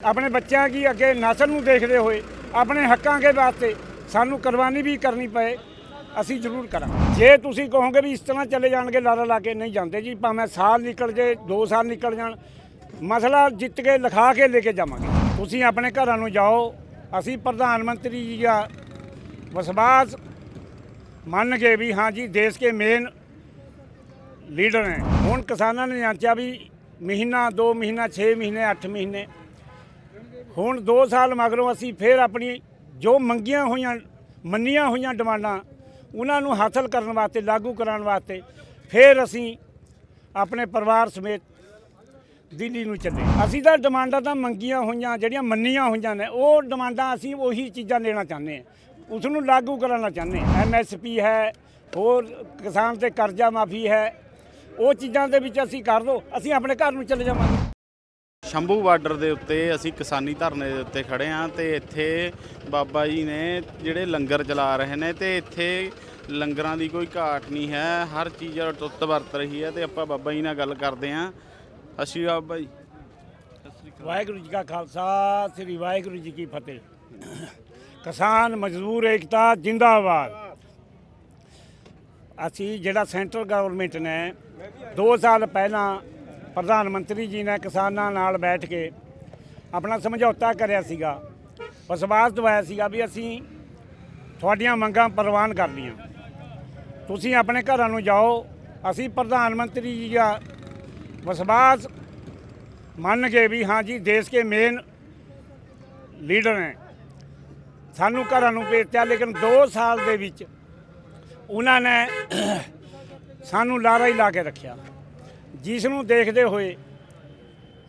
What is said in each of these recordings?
ਆਪਣੇ ਬੱਚਿਆਂ ਕੀ ਅੱਗੇ ਨਸਲ ਨੂੰ ਦੇਖਦੇ ਹੋਏ, ਆਪਣੇ ਹੱਕਾਂ ਦੇ ਵਾਸਤੇ ਸਾਨੂੰ ਕੁਰਬਾਨੀ ਵੀ ਕਰਨੀ ਪਏ, ਅਸੀਂ ਜ਼ਰੂਰ ਕਰਾਂਗੇ। ਜੇ ਤੁਸੀਂ ਕਹੋਗੇ ਵੀ ਇਸ ਤਰ੍ਹਾਂ ਚਲੇ ਜਾਣਗੇ, ਲਾਰਾ ਲਾ ਕੇ ਨਹੀਂ ਜਾਂਦੇ ਜੀ, ਭਾਵੇਂ ਸਾਲ ਨਿਕਲ ਜੇ 2 ਸਾਲ ਨਿਕਲ ਜਾਣ, ਮਸਲਾ ਜਿੱਤ ਕੇ, ਲਿਖਾ ਕੇ ਲੈ ਕੇ ਜਾਵਾਂਗੇ। ਤੁਸੀਂ ਆਪਣੇ ਘਰਾਂ ਨੂੰ ਜਾਓ, ਅਸੀਂ ਪ੍ਰਧਾਨ ਮੰਤਰੀ ਜੀ ਦਾ ਵਿਸ਼ਵਾਸ ਮੰਨ ਕੇ ਵੀ ਹਾਂ ਜੀ, ਦੇਸ਼ ਕੇ ਮੇਨ ਲੀਡਰ ਹੈ। ਹੁਣ ਕਿਸਾਨਾਂ ਨੇ ਜਾਂਚਿਆ ਵੀ ਮਹੀਨਾ 2 ਮਹੀਨਾ 6 ਮਹੀਨੇ 8 ਮਹੀਨੇ ਹੁਣ 2 ਸਾਲ ਮਗਰੋਂ ਅਸੀਂ ਫੇਰ ਆਪਣੀ ਜੋ ਮੰਗੀਆਂ ਹੋਈਆਂ, ਮੰਨੀਆਂ ਹੋਈਆਂ ਡਿਮਾਂਡਾਂ, ਉਹਨਾਂ ਨੂੰ ਹਾਸਲ ਕਰਨ ਵਾਸਤੇ, ਲਾਗੂ ਕਰਾਉਣ ਵਾਸਤੇ ਫੇਰ ਅਸੀਂ ਆਪਣੇ ਪਰਿਵਾਰ ਸਮੇਤ ਦਿੱਲੀ ਨੂੰ ਚੱਲੇ। ਅਸੀਂ ਤਾਂ ਡਿਮਾਂਡਾਂ ਤਾਂ ਮੰਗੀਆਂ ਹੋਈਆਂ, ਜਿਹੜੀਆਂ ਮੰਨੀਆਂ ਹੋਈਆਂ ਨੇ, ਉਹ ਡਿਮਾਂਡਾਂ ਅਸੀਂ ਉਹੀ ਚੀਜ਼ਾਂ ਲੈਣਾ ਚਾਹੁੰਦੇ ਹਾਂ। ਉਸ ਨੂੰ ਲਾਗੂ ਕਰਾਉਣਾ ਚਾਹੁੰਦੇ ਹਾਂ। ਐਮਐਸਪੀ ਹੈ, ਹੋਰ ਕਿਸਾਨ ਤੇ ਕਰਜ਼ਾ ਮਾਫੀ ਹੈ, ਉਹ ਚੀਜ਼ਾਂ ਦੇ ਵਿੱਚ ਅਸੀਂ ਕਰ ਦੋ, ਅਸੀਂ ਆਪਣੇ ਘਰ ਨੂੰ ਚਲੇ ਜਾਵਾਂਗੇ। ਸ਼ੰਭੂ ਬਾਰਡਰ ਦੇ ਉੱਤੇ ਅਸੀਂ ਕਿਸਾਨੀ ਧਰਨੇ ਦੇ ਉੱਤੇ ਖੜੇ ਹਾਂ ਤੇ ਇੱਥੇ ਬਾਬਾ ਜੀ ਨੇ ਜਿਹੜੇ ਲੰਗਰ ਚਲਾ ਰਹੇ ਨੇ ਤੇ ਇੱਥੇ ਲੰਗਰਾਂ ਦੀ ਕੋਈ ਘਾਟ ਨਹੀਂ ਹੈ, ਹਰ ਚੀਜ਼ ਟੁੱਟ ਵਰਤ ਰਹੀ ਹੈ ਤੇ ਆਪਾਂ ਬਾਬਾ ਜੀ ਨਾਲ ਗੱਲ ਕਰਦੇ ਹਾਂ ਅਸੀਂ ਬਾਬਾ ਜੀ। ਵਾਹਿਗੁਰੂ ਜੀ ਕਾ ਖਾਲਸਾ, ਸ੍ਰੀ ਵਾਹਿਗੁਰੂ ਜੀ ਕੀ ਫਤਿਹ। ਕਿਸਾਨ ਮਜ਼ਦੂਰ ਏਕਤਾ, ਜਿੰਦਾਬਾਦ। ਅਸੀਂ ਜਿਹੜਾ ਸੈਂਟਰ ਗਵਰਨਮੈਂਟ ਨੇ 2 ਸਾਲ ਪਹਿਲਾਂ ਪ੍ਰਧਾਨ ਮੰਤਰੀ ਜੀ ਨੇ ਕਿਸਾਨਾਂ ਨਾਲ ਬੈਠ ਕੇ ਆਪਣਾ ਸਮਝੌਤਾ ਕਰਿਆ ਸੀਗਾ, ਵਿਸ਼ਵਾਸ ਦਵਾਇਆ ਸੀਗਾ ਵੀ ਅਸੀਂ ਤੁਹਾਡੀਆਂ ਮੰਗਾਂ ਪ੍ਰਵਾਨ ਕਰ ਲਈਆਂ। ਤੁਸੀਂ ਆਪਣੇ ਘਰਾਂ ਨੂੰ ਜਾਓ, ਅਸੀਂ ਪ੍ਰਧਾਨ ਮੰਤਰੀ ਜੀ ਦਾ ਵਿਸ਼ਵਾਸ ਮੰਨ ਕੇ ਵੀ ਹਾਂ ਜੀ, ਦੇਸ਼ ਕੇ ਮੇਨ ਲੀਡਰ ਹੈ ਸਾਨੂੰ ਘਰਾਂ ਨੂੰ ਭੇਜਿਆ ਲੇਕਿਨ 2 ਸਾਲ ਦੇ ਵਿੱਚ ਉਹਨਾਂ ਨੇ ਸਾਨੂੰ ਲਾਰਾ ਹੀ ਲਾ ਕੇ ਰੱਖਿਆ। ਜਿਸ ਨੂੰ ਦੇਖਦੇ ਹੋਏ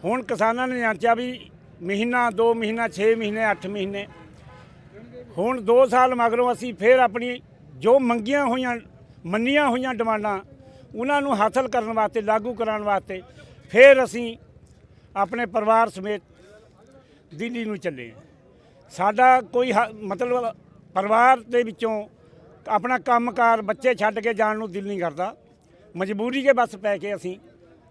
ਹੁਣ ਕਿਸਾਨਾਂ ਨੇ ਜਾਂਚਿਆ ਵੀ ਮਹੀਨਾ 2 ਮਹੀਨਾ 6 ਮਹੀਨੇ 8 ਮਹੀਨੇ। ਹੁਣ 2 ਸਾਲ ਮਗਰੋਂ ਅਸੀਂ ਫੇਰ ਆਪਣੀ ਜੋ ਮੰਗੀਆਂ ਹੋਈਆਂ, ਮੰਨੀਆਂ ਹੋਈਆਂ ਡਿਮਾਂਡਾਂ, ਉਹਨਾਂ ਨੂੰ ਹਾਸਲ ਕਰਨ ਵਾਸਤੇ, ਲਾਗੂ ਕਰਾਉਣ ਵਾਸਤੇ ਫੇਰ ਅਸੀਂ ਆਪਣੇ ਪਰਿਵਾਰ ਸਮੇਤ ਦਿੱਲੀ ਨੂੰ ਚੱਲੇ ਸਾਡਾ ਕੋਈ ਹ- ਮਤਲਬ ਪਰਿਵਾਰ ਦੇ ਵਿੱਚੋਂ ਆਪਣਾ ਕੰਮਕਾਰ ਬੱਚੇ ਛੱਡ ਕੇ ਜਾਣ ਨੂੰ ਦਿਲ ਨਹੀਂ ਕਰਦਾ। ਮਜਬੂਰੀ ਕੇ ਬਸ ਪੈ ਕੇ ਅਸੀਂ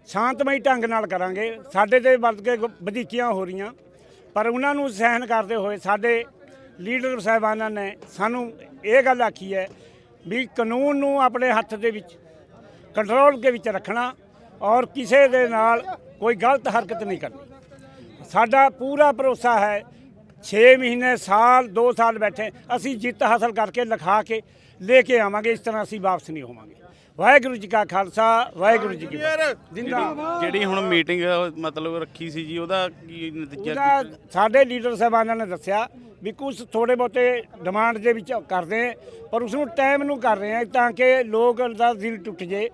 ਸ਼ਾਂਤਮਈ ਢੰਗ ਨਾਲ ਕਰਾਂਗੇ। ਸਾਡੇ ਤੇ ਵਰਤ ਕੇ ਵਧੀਕੀਆਂ ਹੋ ਰਹੀਆਂ। ਪਰ ਉਹਨਾਂ ਨੂੰ ਸਹਿਨ ਕਰਦੇ ਹੋਏ ਸਾਡੇ ਲੀਡਰ ਸਾਹਿਬਾਨਾਂ ਨੇ ਸਾਨੂੰ ਇਹ ਗੱਲ ਆਖੀ ਹੈ ਵੀ ਕਾਨੂੰਨ ਨੂੰ ਆਪਣੇ ਹੱਥ ਦੇ ਵਿੱਚ ਕੰਟਰੋਲ ਦੇ ਵਿੱਚ ਰੱਖਣਾ ਔਰ ਕਿਸੇ ਦੇ ਨਾਲ ਕੋਈ ਗਲਤ ਹਰਕਤ ਨਹੀਂ ਕਰਨੀ। ਸਾਡਾ ਪੂਰਾ ਭਰੋਸਾ ਹੈ 6 ਮਹੀਨੇ, ਸਾਲ 2 ਸਾਲ ਬੈਠੇ, ਅਸੀਂ ਜਿੱਤ ਹਾਸਲ ਕਰਕੇ ਲਿਖਾ ਕੇ, ਲੈ ਕੇ ਆਵਾਂਗੇ, ਇਸ ਤਰ੍ਹਾਂ ਅਸੀਂ ਵਾਪਸ ਨਹੀਂ ਹੋਵਾਂਗੇ। ਵਾਹਿਗੁਰੂ ਜੀ ਕਾ ਖਾਲਸਾ ਵਾਹਿਗੁਰੂ ਜੀ ਕੀ ਫਤਿਹ। ਜਿੰਦਾਬਾਦ ਜਿਹੜੀ ਹੁਣ ਮੀਟਿੰਗ ਮਤਲਬ ਰੱਖੀ ਸੀ ਜੀ ਉਹਦਾ ਕੀ ਨਤੀਜਾ ਉਹਦਾ ਸਾਡੇ ਲੀਡਰ ਸਾਹਿਬਾਨਾਂ ਨੇ ਦੱਸਿਆ ਵੀ ਕੁਝ ਥੋੜੇ ਬਹੁਤੇ ਡਿਮਾਂਡ ਦੇ ਵਿੱਚ ਕਰਦੇ ਪਰ ਉਸ ਨੂੰ ਟਾਈਮ ਨੂੰ ਕਰ ਰਹੇ ਆ ਤਾਂ ਕਿ ਲੋਕ ਦਾ ਦਿਲ ਟੁੱਟ ਜੇ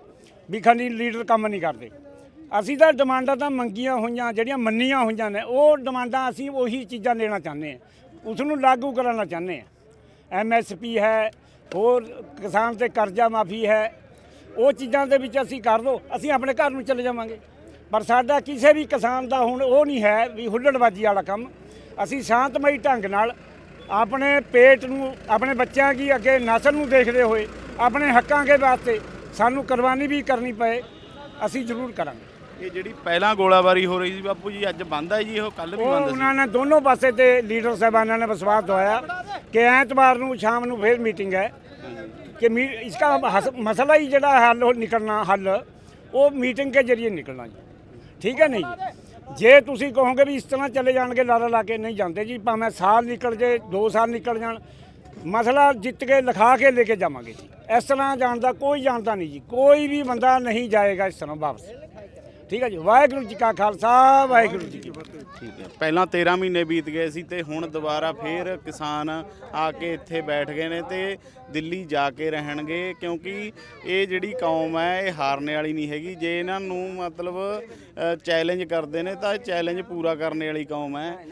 ਵੀ ਖਾਲੀ ਲੀਡਰ ਕੰਮ ਨਹੀਂ ਕਰਦੇ। ਅਸੀਂ ਤਾਂ ਡਿਮਾਂਡਾਂ ਤਾਂ ਮੰਗੀਆਂ ਹੋਈਆਂ ਜਿਹੜੀਆਂ ਮੰਨੀਆਂ ਹੋਈਆਂ ਨੇ ਉਹ ਡਿਮਾਂਡਾਂ ਅਸੀਂ ਉਹੀ ਚੀਜ਼ਾਂ ਲੈਣਾ ਚਾਹੁੰਦੇ ਹਾਂ ਉਸ ਨੂੰ ਲਾਗੂ ਕਰਾਉਣਾ ਚਾਹੁੰਦੇ ਹਾਂ ਐਮਐਸਪੀ ਹੈ ਹੋਰ ਕਿਸਾਨ ਤੇ ਕਰਜ਼ਾ ਮਾਫੀ ਹੈ ਉਹ ਚੀਜ਼ਾਂ ਦੇ ਵਿੱਚ ਅਸੀਂ ਕਰ ਦੋ ਅਸੀਂ ਆਪਣੇ ਘਰ ਨੂੰ ਚਲੇ ਜਾਵਾਂਗੇ। ਪਰ ਸਾਡਾ ਕਿਸੇ ਵੀ ਕਿਸਾਨ ਦਾ ਹੁਣ ਉਹ ਨਹੀਂ ਹੈ ਵੀ ਹੁੱਲੜਬਾਜੀ ਵਾਲਾ ਕੰਮ। ਅਸੀਂ ਸ਼ਾਂਤਮਈ ਢੰਗ ਨਾਲ ਆਪਣੇ ਪੇਟ ਨੂੰ ਆਪਣੇ ਬੱਚਿਆਂ ਕੀ ਅੱਗੇ ਨਸਲ ਨੂੰ ਦੇਖਦੇ ਹੋਏ ਆਪਣੇ ਹੱਕਾਂ ਦੇ ਵਾਸਤੇ ਸਾਨੂੰ ਕੁਰਬਾਨੀ ਵੀ ਕਰਨੀ ਪਏ ਅਸੀਂ ਜ਼ਰੂਰ ਕਰਾਂਗੇ। ਇਹ ਜਿਹੜੀ ਪਹਿਲਾਂ ਗੋਲਾਬਾਰੀ ਹੋ ਰਹੀ ਸੀ ਬਾਪੂ ਜੀ ਅੱਜ ਬੰਦ ਹੈ ਜੀ ਉਹ ਕੱਲ ਵੀ ਬੰਦ ਸੀ। ਉਹਨਾਂ ਨੇ ਦੋਨੋਂ ਪਾਸੇ ਤੇ ਲੀਡਰ ਸਾਹਿਬਾਨਾਂ ਨੇ ਵਿਸ਼ਵਾਸ ਦਵਾਇਆ ਕਿ ਐਤਵਾਰ ਨੂੰ ਸ਼ਾਮ ਨੂੰ ਫੇਰ ਮੀਟਿੰਗ ਹੈ। कि मी इसका हस- मसला ही जड़ा हल हो निकलना हल वो मीटिंग के जरिए निकलना जी ठीक है नहीं जी ਜੇ ਤੁਸੀਂ ਕਹੋਗੇ ਵੀ ਇਸ ਤਰ੍ਹਾਂ ਚਲੇ ਜਾਣਗੇ ਲਾਰਾ ਲਾ ਕੇ ਨਹੀਂ ਜਾਂਦੇ ਜੀ ਭਾਵੇਂ ਸਾਲ ਨਿਕਲ ਜੇ 2 ਸਾਲ ਨਿਕਲ ਜਾਣ ਮਸਲਾ ਜਿੱਤ ਕੇ ਲਿਖਾ ਕੇ ਲੈ ਕੇ ਜਾਵਾਂਗੇ ਜੀ ਇਸ ਤਰ੍ਹਾਂ ਜਾਣ ਦਾ ਕੋਈ ਜਾਣਦਾ ਨਹੀਂ ਜੀ ਕੋਈ ਵੀ ਬੰਦਾ ਨਹੀਂ ਜਾਏਗਾ ਇਸ ਤਰ੍ਹਾਂ ਵਾਪਸ ਠੀਕ ਹੈ ਜੀ, ਵਾਹਿਗੁਰੂ ਜੀ ਕਾ ਖਾਲਸਾ, ਵਾਹਿਗੁਰੂ ਜੀ ਕੀ ਫਤਿਹ। ਠੀਕ ਹੈ ਪਹਿਲਾਂ 13 ਮਹੀਨੇ ਬੀਤ ਗਏ ਸੀ ਤੇ ਹੁਣ ਦੁਬਾਰਾ ਫੇਰ ਕਿਸਾਨ ਆ ਕੇ ਇੱਥੇ ਬੈਠ ਗਏ ਨੇ ਤੇ ਦਿੱਲੀ ਜਾ ਕੇ ਰਹਿਣਗੇ, ਕਿਉਂਕਿ ਇਹ ਜਿਹੜੀ ਕੌਮ ਹੈ, ਇਹ ਹਾਰਨੇ ਵਾਲੀ ਨਹੀਂ ਹੈਗੀ। ਜੇ ਇਹਨਾਂ ਨੂੰ ਮਤਲਬ ਚੈਲੰਜ ਕਰਦੇ ਨੇ ਤਾਂ ਚੈਲੰਜ ਪੂਰਾ ਕਰਨੇ ਵਾਲੀ ਕੌਮ ਹੈ।